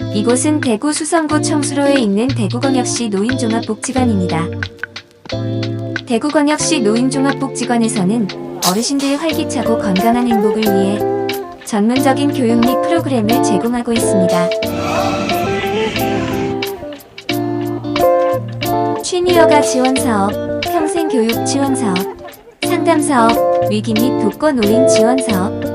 이곳은 대구 수성구 청수로에 있는 대구광역시 노인종합복지관입니다. 대구광역시 노인종합복지관에서는 어르신들의 활기차고 건강한 행복을 위해 전문적인 교육 및 프로그램을 제공하고 있습니다. 취미여가 지원 사업, 평생 교육 지원 사업, 상담 사업, 위기 및 독거 노인 지원 사업,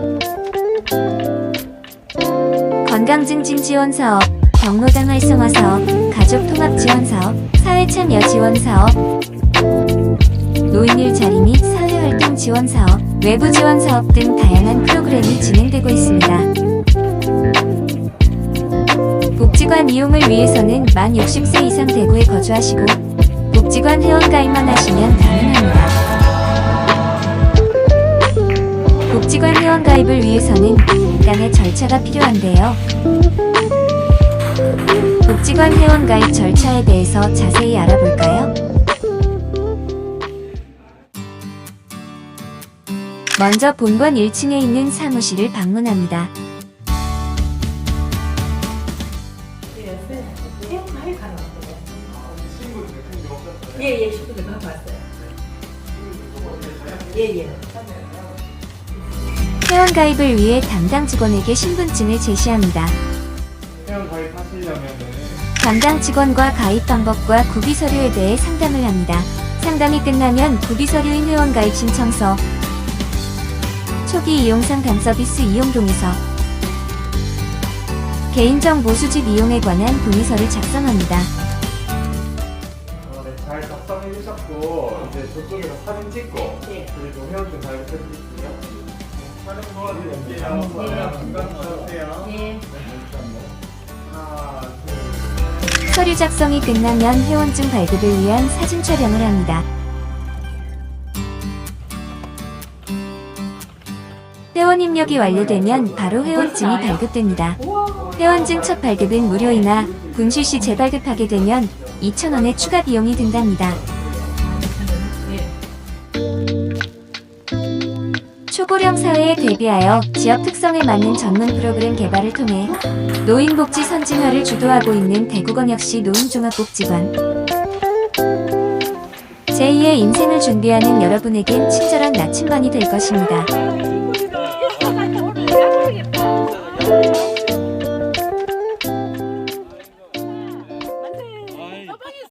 건강 증 진 지원 사업, 경로당 활성화 사업, 가족 통합 지원 사업, 사회 참여 지원 사업, 노인 일 자리 및 사회 활동 지원 사업, 외부 지원 사업 등 다양한 프로그램이 진행되고 있습니다. 복지관 이용을 위해서는 만 60세 이상 대구에 거주하시고 복지관 회원가입만 하시면 가능합니다. 복지관 회원가입을 위해서는 약간의 절차가 필요한데요. 복지관 회원 가입 절차에 대해서 자세히 알아볼까요? 먼저 본관 1층에 있는 사무실을 방문합니다. 예예 식구들 하고 왔어요. 예예. 회원가입을 위해 담당 직원에게 신분증을 제시합니다. 회원 가입하시려면은 담당 직원과 가입 방법과 구비 서류에 대해 상담을 합니다. 상담이 끝나면 구비 서류인 회원 가입 신청서, 초기 이용 상담 서비스 이용 동의서, 개인정보 수집 이용에 관한 동의서를 작성합니다. 어, 네, 잘 작성해 주셨고 이제 저쪽에서 사진 찍고 네. 그리고 회원증 가입해 주시고요. 중간 쳐주세요. 예. 하나, 둘, 서류 작성이 끝나면 회원증 발급을 위한 사진 촬영을 합니다. 회원 입력이 완료되면 바로 회원증이 발급됩니다. 회원증 첫 발급은 무료이나 분실 시 재발급하게 되면 2,000원의 추가 비용이 든답니다. 초고령 사회에 대비하여 지역 특성에 맞는 전문 프로그램 개발을 통해 노인복지 선진화를 주도하고 있는 대구광역시 노인종합복지관. 제2의 인생을 준비하는 여러분에겐 친절한 나침반이 될 것입니다.